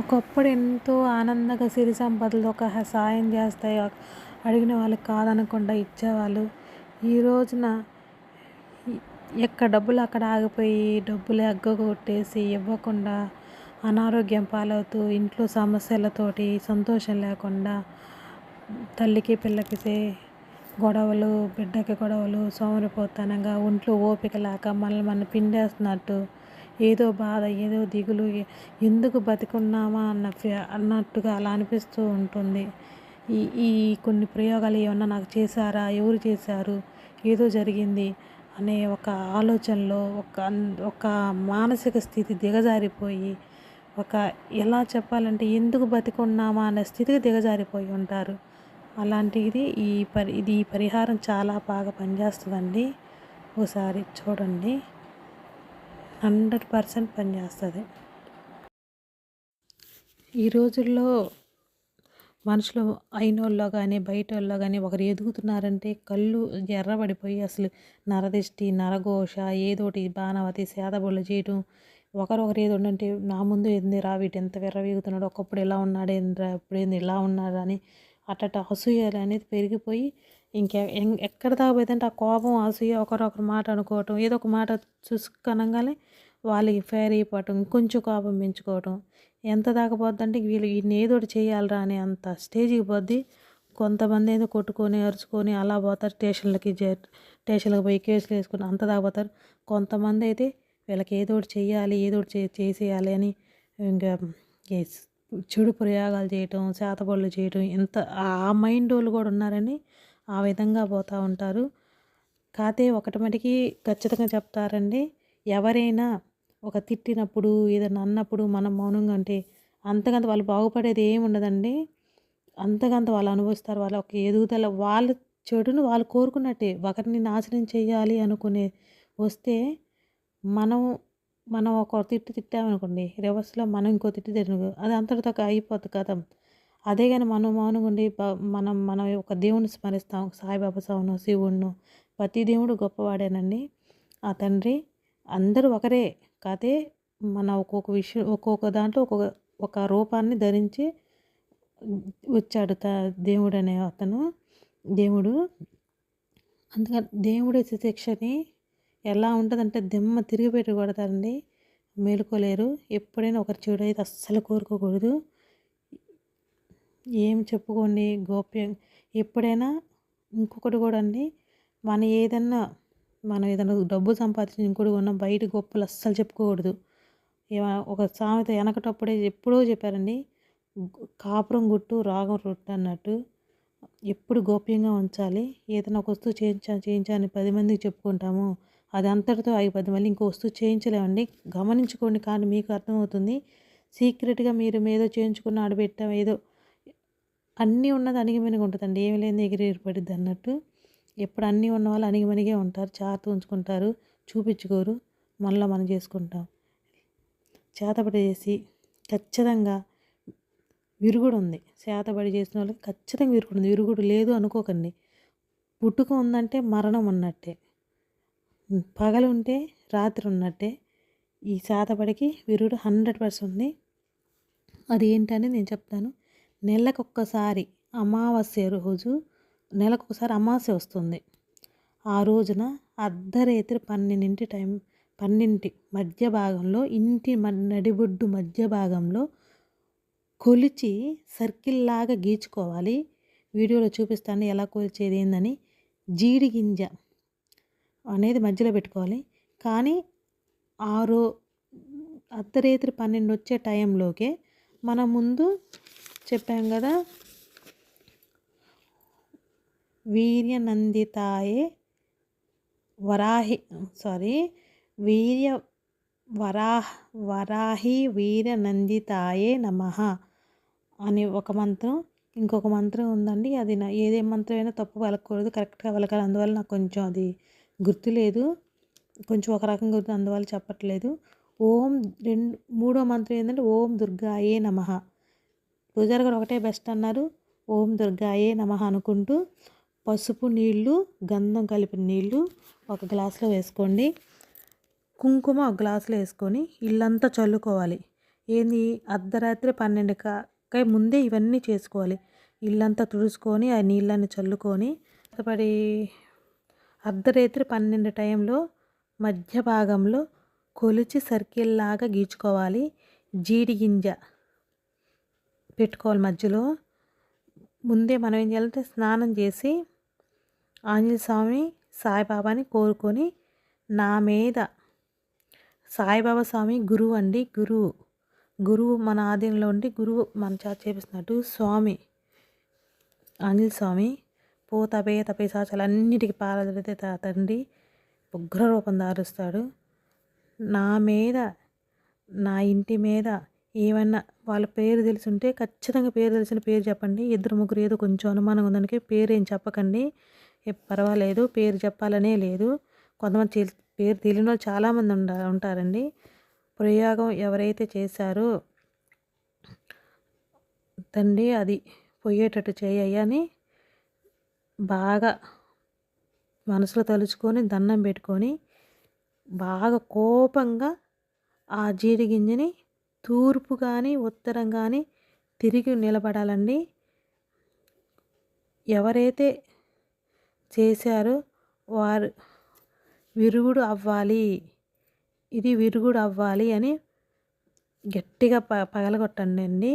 ఒకప్పుడు ఎంతో ఆనందంగా సిరి సంపదలు ఒక సాయం చేస్తాయి అడిగిన వాళ్ళకి కాదనకుండా ఇచ్చేవాళ్ళు. ఈ రోజున ఎక్కడ డబ్బులు అక్కడ ఆగిపోయి డబ్బులు ఎగ్గగొట్టేసి ఇవ్వకుండా అనారోగ్యం పాలవుతూ ఇంట్లో సమస్యలతోటి సంతోషం లేకుండా తల్లికి పిల్లకి గొడవలు బిడ్డకి గొడవలు సోమరిపోతనంగా ఒంట్లో ఓపిక లేక మనల్ని మన పిండేస్తున్నట్టు ఏదో బాధ ఏదో దిగులు ఎందుకు బతికున్నామా అన్న అన్నట్టుగా అలా అనిపిస్తూ ఉంటుంది. ఈ ఈ కొన్ని ప్రయోగాలు ఏమన్నా నాకు చేశారా? ఎవరు చేశారు? ఏదో జరిగింది అనే ఒక ఆలోచనలో ఒక ఒక మానసిక స్థితి దిగజారిపోయి ఒక ఎలా చెప్పాలంటే ఎందుకు బతికున్నామా అనే స్థితికి దిగజారిపోయి ఉంటారు. అలాంటిది ఈ పరి ఇది ఈ పరిహారం చాలా బాగా పనిచేస్తుందండి. ఒకసారి చూడండి. హండ్రెడ్ పర్సెంట్ పనిచేస్తుంది. ఈ రోజుల్లో మనుషులు అయినోళ్ళలో కానీ బయట వాళ్ళలో కానీ ఒకరు ఎదుగుతున్నారంటే కళ్ళు ఎర్రబడిపోయి అసలు నరదిష్టి నరఘోష ఏదోటి బాణవతి సేదబొళ్ళు చేయటం. ఒకరొకరు ఏదో ఉండంటే నా ముందు ఏంది రా వీటి ఎంత విర్రవీగుతున్నాడు ఒకప్పుడు ఇలా ఉన్నాడు ఏంద్రా ఇప్పుడు ఏంది ఇలా ఉన్నాడు అని అట్ట అసూయలు అనేది పెరిగిపోయి ఇంకె ఎక్కడ దాకపోయిందంటే ఆ కోపం అసూయ ఒకరొకరు మాట అనుకోవటం ఏదో ఒక మాట చూసుకనగానే వాళ్ళకి ఫేర్ అయిపోవటం కొంచెం కోపం పెంచుకోవటం. ఎంత దాకా వీళ్ళు ఈయన ఏదో ఒకటి చేయాలరా అనే అంత స్టేజ్కి పోద్ది కొంతమంది ఏదో కొట్టుకొని అరుచుకొని అలా పోతారు స్టేషన్లకి స్టేషన్లకు పోయి కేసులు వేసుకొని అంత దాకపోతారు కొంతమంది అయితే వీళ్ళకి ఏదో ఒకటి చేయాలి ఏదో ఒకటి చేసేయాలి అని ఇంకా చెడు ప్రయోగాలు చేయటం చేతబడులు చేయటం ఎంత ఆ మైండ్ వాళ్ళు కూడా ఉన్నారని ఆ విధంగా పోతూ ఉంటారు. కాతే ఒకటి మటుకి ఖచ్చితంగా చెప్తారండి ఎవరైనా ఒక తిట్టినప్పుడు ఏదైనా అన్నప్పుడు మనం మౌనంగా అంటే అంతకంత వాళ్ళు బాగుపడేది ఏమి ఉండదండి. అంతకంత వాళ్ళు అనుభవిస్తారు వాళ్ళ ఒక ఎదుగుదల వాళ్ళ చెడును వాళ్ళు కోరుకున్నట్టే ఒకరిని నాశనం చేయాలి అనుకునే వస్తే మనం మనం ఒక తిట్టు తిట్టామనుకోండి రివర్స్లో మనం ఇంకో తిట్టు తిరుగు అది అంతటితో అయిపోతుంది కదా. అదే కానీ మనం మౌనంగా ఉండి మనం మనం ఒక దేవుని స్మరిస్తాం. సాయిబాబా సౌను శివుణ్ణు. ప్రతి దేవుడు గొప్పవాడేనండి. ఆ తండ్రి అందరూ ఒకరే కాతే మన ఒక్కొక్క విషయం ఒక్కొక్క దాంట్లో ఒక్కొక్క ఒక రూపాన్ని ధరించి వచ్చాడు త దేవుడు అనే అతను. దేవుడు అందుకని దేవుడు శిక్షని ఎలా ఉంటుందంటే దిమ్మ తిరిగి పెట్టి కొడతారండి మేలుకోలేరు. ఎప్పుడైనా ఒకరి చెడు అయితే అస్సలు కోరుకోకూడదు. ఏం చెప్పుకోండి గోప్యం ఎప్పుడైనా ఇంకొకటి కూడా అండి. మన ఏదన్నా మనం ఏదైనా డబ్బు సంపాదించి ఇంకోటి ఉన్న బయట గొప్పలు అస్సలు చెప్పుకోకూడదు. ఒక సామెత వెనకటప్పుడే ఎప్పుడో చెప్పారండి. కాపురం గుట్టు రాగం రొట్టు అన్నట్టు ఎప్పుడు గోప్యంగా ఉంచాలి. ఏదైనా ఒక వస్తువు చేయించా చేయించాలని పది మందికి చెప్పుకుంటాము. అది అంతటితో పది మళ్ళీ ఇంకో వస్తువు చేయించలేమండి. గమనించుకోండి కానీ మీకు అర్థమవుతుంది. సీక్రెట్గా మీరు ఏదో చేయించుకున్న ఆడబెట్టాం ఏదో అన్నీ ఉన్నది అణిగిమనిగి ఉంటుందండి. ఏమి లేని ఎగిరి పడిద్ది అన్నట్టు. ఎప్పుడు అన్నీ ఉన్న వాళ్ళు అణిగిమనిగే ఉంటారు. చార్త ఉంచుకుంటారు. చూపించుకోరు. మనలో మనం చేసుకుంటాం. చేతబడి చేసి ఖచ్చితంగా విరుగుడు ఉంది. చేతబడి చేసిన వాళ్ళకి ఖచ్చితంగా విరుగుడు ఉంది. విరుగుడు లేదు అనుకోకండి. పుట్టుక ఉందంటే మరణం ఉన్నట్టే పగలు ఉంటే రాత్రి ఉన్నట్టే ఈ శాతపడికి విరుడు హండ్రెడ్ పర్సెంట్ ఉంది. అది ఏంటని నేను చెప్తాను. నెలకొక్కసారి అమావాస్య రోజు నెలకొకసారి అమావాస్య వస్తుంది. ఆ రోజున అర్ధరేత్రి పన్నెండింటి టైం పన్నెంటి మధ్య భాగంలో ఇంటి నడిబొడ్డు మధ్య భాగంలో కొలిచి సర్కిల్ లాగా గీచుకోవాలి. వీడియోలో చూపిస్తాను ఎలా కొలిచేది ఏందని. జీడి గింజ అనేది మధ్యలో పెట్టుకోవాలి. కానీ ఆరు అర్ధరాత్రి పన్నెండు వచ్చే టైంలోకే మన ముందు చెప్పాం కదా వీర్యనందితాయే వరాహి సారీ వీర్య వరాహ వరాహి వీర్యనందితాయే నమ అని ఒక మంత్రం ఇంకొక మంత్రం ఉందండి. అది నా ఏదే మంత్రం అయినా తప్పు పలకూడదు కరెక్ట్గా పలకాలి. అందువల్ల నాకు కొంచెం అది గుర్తులేదు. కొంచెం ఒక రకంగా గుర్తు అందువల్ల చెప్పట్లేదు. ఓం రెండు మూడో మంత్రం ఏంటంటే ఓం దుర్గాయే నమ. పూజారి గారు ఒకటే బెస్ట్ అన్నారు. ఓం దుర్గాయే నమ అనుకుంటూ పసుపు నీళ్ళు గంధం కలిపిన నీళ్ళు ఒక గ్లాసులో వేసుకోండి. కుంకుమ ఒక గ్లాసులో వేసుకొని ఇల్లంతా చల్లుకోవాలి. ఏంది? అర్ధరాత్రి పన్నెండు కాక ముందే ఇవన్నీ చేసుకోవాలి. ఇల్లంతా తుడుచుకొని ఆ నీళ్ళని చల్లుకొని పడి అర్ధరాత్రి పన్నెండు టైంలో మధ్య భాగంలో కొలిచి సర్కిల్లాగా గీచుకోవాలి. జీడి గింజ పెట్టుకోవాలి మధ్యలో. ముందే మనం ఏం చేయాలంటే స్నానం చేసి ఆంజనేయ స్వామి సాయిబాబాని కోరుకొని నా మీద సాయిబాబా స్వామి గురువు అండి గురువు. గురువు మన ఆధీనంలో ఉండి గురువు మన చేత చేపిస్తున్నట్టు స్వామి ఆంజనేయ స్వామి పూత పేత పిశాచాలు అన్నిటికీ పారదలితే తండ్రి ఉగ్ర రూపం దారుస్తాడు. నా మీద నా ఇంటి మీద ఏమన్నా వాళ్ళ పేరు తెలిసి ఉంటే ఖచ్చితంగా పేరు తెలిసిన పేరు చెప్పండి. ఇద్దరు ముగ్గురు ఏదో కొంచెం అనుమానం ఉందనికి పేరు ఏం చెప్పకండి. పర్వాలేదు పేరు చెప్పాలనే లేదు. కొంతమంది పేరు తెలియని వాళ్ళు చాలామంది ఉండ ఉంటారండి. ప్రయోగం ఎవరైతే చేశారో తండ్రి అది పోయేటట్టు చేయని బాగా మనసులో తలుచుకొని దండం పెట్టుకొని బాగా కోపంగా ఆ జీడి గింజని తూర్పు కానీ ఉత్తరం కానీ తిరిగి నిలబడాలండి. ఎవరైతే చేశారో వారు విరుగుడు అవ్వాలి. ఇది విరుగుడు అవ్వాలి అని గట్టిగా ప పగలగొట్టండి అండి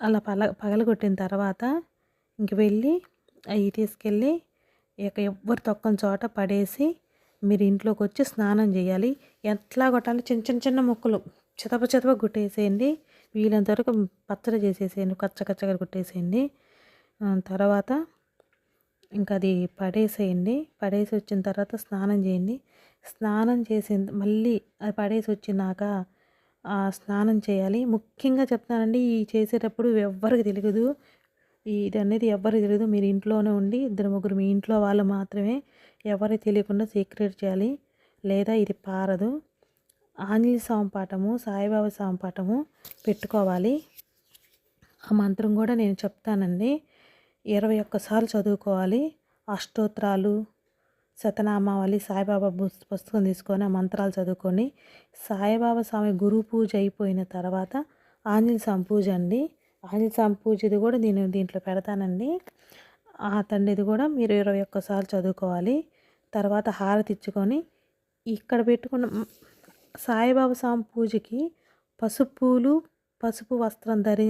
అలా పల పగలగొట్టిన తర్వాత ఇంక వెళ్ళి అవి తీసుకెళ్ళి ఇక ఎవ్వరు తొక్కని చోట పడేసి మీరు ఇంట్లోకి వచ్చి స్నానం చేయాలి. ఎట్లా కొట్టాలి చిన్న చిన్న చిన్న ముక్కలు చితప చితప కొట్టేసేయండి. వీలంత వరకు పచ్చడి చేసేసేయండి. కచ్చ కచ్చగా కొట్టేసేయండి. తర్వాత ఇంకా అది పడేసేయండి. పడేసి వచ్చిన తర్వాత స్నానం చేయండి. స్నానం చేసిన మళ్ళీ అది పడేసి వచ్చినాక స్నానం చేయాలి. ముఖ్యంగా చెప్తానండి ఈ చేసేటప్పుడు ఎవ్వరికి తెలియదు ఇది అనేది ఎవరికి తెలియదు మీరు ఇంట్లోనే ఉండి ఇద్దరు ముగ్గురు మీ ఇంట్లో వాళ్ళు మాత్రమే ఎవరికి తెలియకుండా సీక్రెట్ చేయాలి. లేదా ఇది పారదు. ఆంజనేయ స్వామి పాఠము సాయిబాబా స్వామి పాఠము పెట్టుకోవాలి. ఆ మంత్రం కూడా నేను చెప్తానండి. ఇరవై ఒక్కసార్లు చదువుకోవాలి. అష్టోత్తరాలు సతనామావళి సాయిబాబా పుస్తకం తీసుకొని ఆ మంత్రాలు చదువుకొని సాయిబాబా స్వామి గురు పూజ అయిపోయిన తర్వాత ఆంజనేయ స్వామి పూజ అండి. ఆంజనేయ స్వామి పూజది కూడా నేను దీంట్లో పెడతానండి. ఆ తండ్రిది కూడా మీరు ఇరవై ఒక్కసార్లు చదువుకోవాలి. తర్వాత హారతి ఇచ్చుకొని ఇక్కడ పెట్టుకున్న సాయిబాబా స్వామి పూజకి పసుపులు పసుపు వస్త్రం ధరి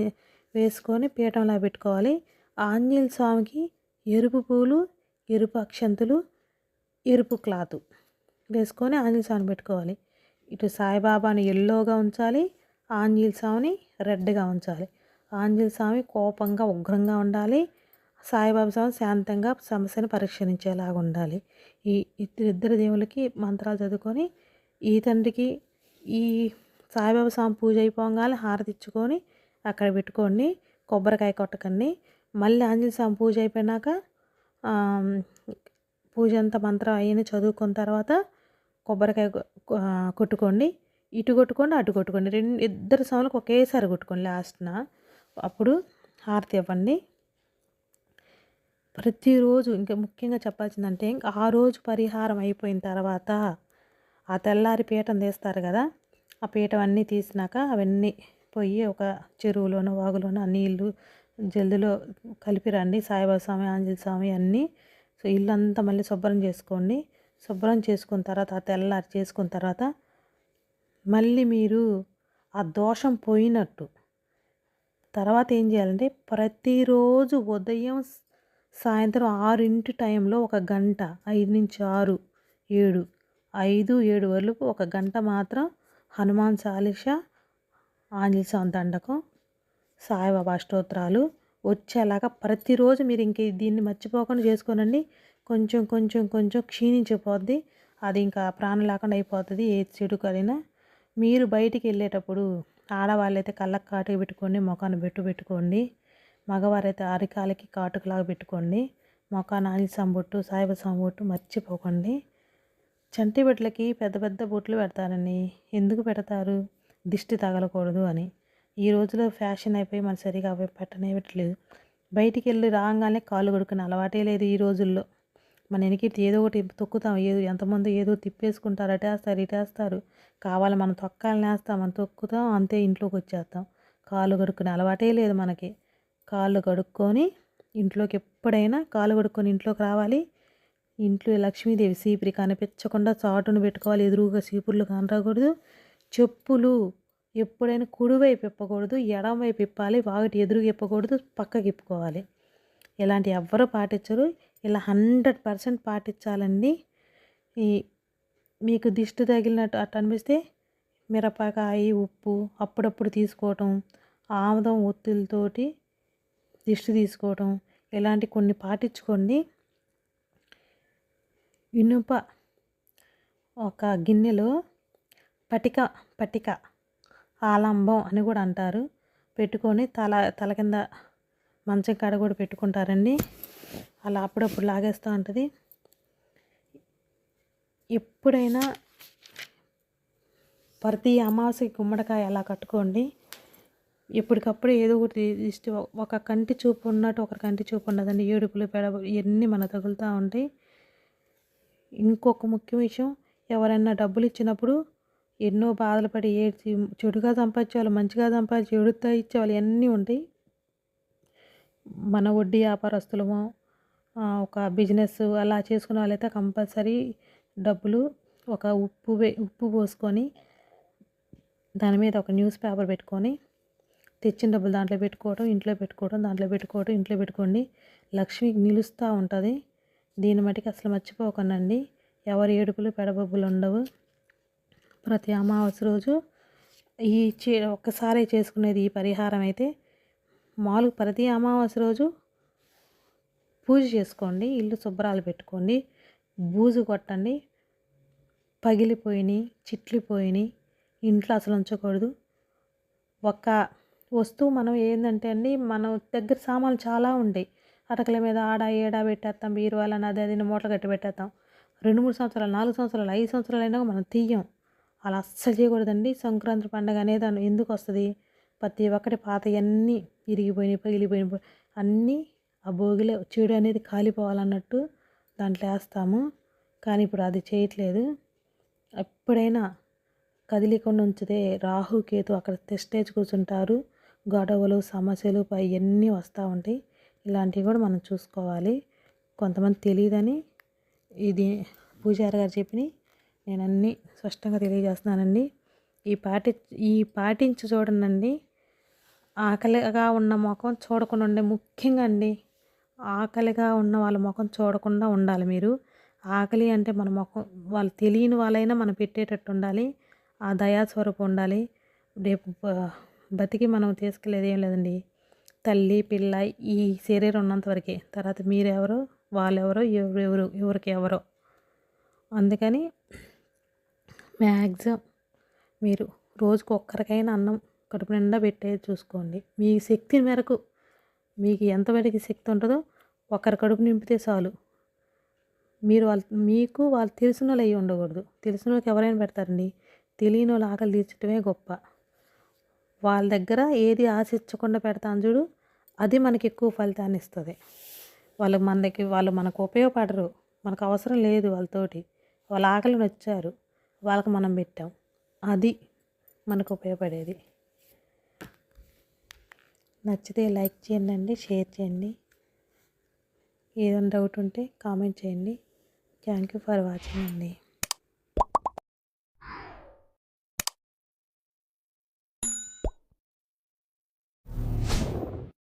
వేసుకొని పీఠంలా పెట్టుకోవాలి. ఆంజనేయ స్వామికి ఎరుపు పూలు ఎరుపు అక్షంతులు ఎరుపు క్లాత్ వేసుకొని ఆంజనేయ స్వామిని పెట్టుకోవాలి. ఇటు సాయిబాబాని ఎల్లోగా ఉంచాలి ఆంజనేయ స్వామిని రెడ్గా ఉంచాలి. ఆంజనేయ స్వామి కోపంగా ఉగ్రంగా ఉండాలి. సాయిబాబా స్వామి శాంతంగా సమస్యను పరిష్కరించేలాగా ఉండాలి. ఈ ఇద్దరు దేవులకి మంత్రాలు చదువుకొని ఈ తండ్రికి ఈ సాయిబాబా స్వామి పూజ అయిపోగానే హారతి ఇచ్చుకొని అక్కడ పెట్టుకోండి కొబ్బరికాయ కొట్టకండి. మళ్ళీ ఆంజనేయ స్వామి పూజ అయిపోయినాక పూజ అంతా మంత్రం అయ్యని చదువుకున్న తర్వాత కొబ్బరికాయ కొట్టుకోండి ఇటు కొట్టుకోండి అటు కొట్టుకోండి రెండు ఇద్దరు సమలకు ఒకేసారి కొట్టుకోండి లాస్ట్న అప్పుడు హారతి ఇవ్వండి. ప్రతిరోజు ఇంకా ముఖ్యంగా చెప్పాల్సిందంటే ఇంకా ఆ రోజు పరిహారం అయిపోయిన తర్వాత ఆ తెల్లారి పీఠం తీస్తారు కదా ఆ పీఠం అన్నీ తీసినాక అవన్నీ పోయి ఒక చెరువులోనో వాగులోనో ఆ నీళ్ళు జల్దిలో కలిపి రండి. సాయిబాబా స్వామి ఆంజనేయ స్వామి అన్నీ సో ఇల్లంతా మళ్ళీ శుభ్రం చేసుకోండి. శుభ్రం చేసుకున్న తర్వాత తెల్లారి చేసుకున్న తర్వాత మళ్ళీ మీరు ఆ దోషం పోయినట్టు తర్వాత ఏం చేయాలంటే ప్రతిరోజు ఉదయం సాయంత్రం ఆరింటి టైంలో ఒక గంట ఐదు నుంచి ఆరు ఏడు ఐదు ఏడు వరకు ఒక గంట మాత్రం హనుమాన్ చాలీస ఆంజనేయ స్వామి దండకం సాయిబాబా అష్టోత్తరాలు వచ్చేలాగా ప్రతిరోజు మీరు ఇంక దీన్ని మర్చిపోకుండా చేసుకోనండి. కొంచెం కొంచెం కొంచెం క్షీణించిపోద్ది. అది ఇంకా ప్రాణం లేకుండా అయిపోతుంది ఏ చెడు మీరు బయటికి వెళ్ళేటప్పుడు ఆడవాళ్ళైతే కళ్ళకు కాటుకు పెట్టుకోండి ముఖాన్ని బెట్టు పెట్టుకోండి. మగవారైతే అరికాలకి కాటుకులాగా పెట్టుకోండి. మొఖాన్ని ఆలి సంబొట్టు సాయిబ సంబొట్టు మర్చిపోకండి. చంటి బిడ్డలకి పెద్ద పెద్ద బొట్లు పెడతారని ఎందుకు పెడతారు? దిష్టి తగలకూడదు అని. ఈ రోజులో ఫ్యాషన్ అయిపోయి మన సరిగా అవి పెట్టనేవట్లేదు బయటికి వెళ్ళి రాగానే కాళ్ళు కొడుకునే అలవాటే లేదు ఈ రోజుల్లో. మన వెనకిటి ఏదో ఒకటి తొక్కుతాం. ఏదో ఎంతమంది ఏదో తిప్పేసుకుంటారు అటేస్తారు ఇటేస్తారు కావాలి మనం తొక్కాలని వేస్తాం మనం తొక్కుతాం అంతే ఇంట్లోకి వచ్చేస్తాం. కాళ్ళు కడుక్కునే అలవాటే లేదు మనకి. కాళ్ళు కడుక్కొని ఇంట్లోకి ఎప్పుడైనా కాళ్ళు కడుక్కొని ఇంట్లోకి రావాలి. ఇంట్లో లక్ష్మీదేవి సీపురి కనిపించకుండా చాటును పెట్టుకోవాలి. ఎదురుగా సీపుర్లు కనరాకూడదు. చెప్పులు ఎప్పుడైనా కుడివైపు ఇప్పకూడదు ఎడమవైపు ఇప్పాలి వాగటి ఎదురుగా ఇప్పకూడదు పక్కకి ఇప్పుకోవాలి. ఇలాంటి ఎవ్వరూ పాటించరు. ఇలా హండ్రెడ్ పర్సెంట్ పాటించాలండి. ఈ మీకు దిష్టి తగిలినట్టు అట్ట అనిపిస్తే మిరపకాయ ఉప్పు అప్పుడప్పుడు తీసుకోవటం ఆముదం ఒత్తులతోటి దిష్టి తీసుకోవటం ఇలాంటి కొన్ని పాటించుకోండి. ఇనుప ఒక గిన్నెలో పటిక పటిక ఆలంబం అని కూడా అంటారు. పెట్టుకొని తల తల కింద మంచం కాడ కూడా పెట్టుకుంటారండి. అలా అప్పుడప్పుడు లాగేస్తూ ఉంటుంది. ఎప్పుడైనా ప్రతి అమావాస్య గుమ్మడికాయ అలా కట్టుకోండి. ఎప్పటికప్పుడు ఏదో ఒకటి ఇష్ట ఒక కంటి చూపు ఉన్నట్టు ఒక కంటి చూపు ఉండదండి ఏడుపులు పెడ ఇవన్నీ మన తగులుతూ ఉంటాయి. ఇంకొక ముఖ్య విషయం ఎవరైనా డబ్బులు ఇచ్చినప్పుడు ఎన్నో బాధలు పడి ఏడ్చి చెడుగా సంపాదించే వాళ్ళు మంచిగా సంపాదించి ఎడుతా ఇచ్చేవాళ్ళు ఇవన్నీ ఉంటాయి. మన వడ్డీ వ్యాపారస్తులమో ఒక బిజినెస్ అలా చేసుకున్న వాళ్ళైతే కంపల్సరీ డబ్బులు ఒక ఉప్పు వే ఉప్పు పోసుకొని దాని మీద ఒక న్యూస్ పేపర్ పెట్టుకొని తెచ్చిన డబ్బులు దాంట్లో పెట్టుకోవడం ఇంట్లో పెట్టుకోవడం దాంట్లో పెట్టుకోవడం ఇంట్లో పెట్టుకోండి. లక్ష్మి నిలుస్తూ ఉంటుంది. దీని మటుకు అసలు మర్చిపోకండి ఎవరి ఏడుపులు పెడబొబ్బులు ఉండవు. ప్రతి అమావాస్య రోజు ఈ చే ఒక్కసారి చేసుకునేది ఈ పరిహారం అయితే మామూలుగా ప్రతి అమావాస్య రోజు పూజ చేసుకోండి ఇల్లు శుభ్రాలు పెట్టుకోండి బూజు కొట్టండి పగిలిపోయినాయి చిట్లిపోయినాయి ఇంట్లో అసలు ఉంచకూడదు. ఒక వస్తువు మనం ఏంటంటే అండి మన దగ్గర సామాన్లు చాలా ఉంటాయి. అటకల మీద ఆడ ఏడా పెట్టేస్తాం బీరువాలని అది అది మూటలు కట్టి పెట్టేస్తాం. రెండు మూడు సంవత్సరాలు నాలుగు సంవత్సరాలు ఐదు సంవత్సరాలు అయినా మనం తీయం. అలా అస్సలు చేయకూడదండి. సంక్రాంతి పండుగ అనేది ఎందుకు వస్తుంది? ప్రతి ఒక్కటి పాత అన్నీ ఇరిగిపోయినాయి పగిలిపోయినాయి. అన్నీ ఆ భోగిలో చెడు అనేది కాలిపోవాలన్నట్టు దాంట్లో వేస్తాము. కానీ ఇప్పుడు అది చేయట్లేదు. ఎప్పుడైనా కదిలికుండా ఉంచితే రాహు కేతు అక్కడ తెస్టేజ్ కూర్చుంటారు. గొడవలు సమస్యలు అవన్నీ వస్తూ ఉంటాయి. ఇలాంటివి కూడా మనం చూసుకోవాలి. కొంతమంది తెలియదని ఇది పూజారి గారు చెప్పినాయి. నేను అన్నీ స్పష్టంగా తెలియజేస్తున్నానండి. ఈ పాటి ఈ పాటించి చూడండి ఆకలిగా ఉన్న ముఖం చూడకుండా ఉండే ముఖ్యంగా అండి ఆకలిగా ఉన్న వాళ్ళ ముఖం చూడకుండా ఉండాలి మీరు. ఆకలి అంటే మన ముఖం వాళ్ళు తెలియని వాళ్ళైనా మనం పెట్టేటట్టు ఉండాలి. ఆ దయాస్వరూపం ఉండాలి. రేపు బతికి మనం తీసుకెళ్ళేది ఏం లేదండి. తల్లి పిల్ల ఈ శరీరం ఉన్నంత వరకే. తర్వాత మీరెవరో వాళ్ళెవరో ఎవరెవరు ఎవరికి ఎవరో. అందుకని మ్యాక్సిమం మీరు రోజుకు ఒక్కరికైనా అన్నం కడుపు నిండా పెట్టేది చూసుకోండి. మీ శక్తి మేరకు మీకు ఎంతవరకు శక్తి ఉంటుందో ఒకరి కడుపు నింపితే చాలు. మీరు వాళ్ళు మీకు వాళ్ళు తెలిసిన వాళ్ళు అయ్యి ఉండకూడదు. తెలిసిన వాళ్ళకి ఎవరైనా పెడతారండి. తెలియని వాళ్ళు ఆకలి తీర్చడమే గొప్ప. వాళ్ళ దగ్గర ఏది ఆశించకుండా పెడతాను చూడు అది మనకి ఎక్కువ ఫలితాన్ని ఇస్తుంది. వాళ్ళు మన దగ్గర వాళ్ళు మనకు ఉపయోగపడరు. మనకు అవసరం లేదు వాళ్ళతోటి. వాళ్ళ ఆకలిని వచ్చారు వాళ్ళకి మనం పెట్టాం. అది మనకు ఉపయోగపడేది. నచ్చితే లైక్ చేయండి షేర్ చేయండి. ఏదైనా డౌట్ ఉంటే కామెంట్ చేయండి. థ్యాంక్ యూ ఫర్ వాచింగ్ అండి.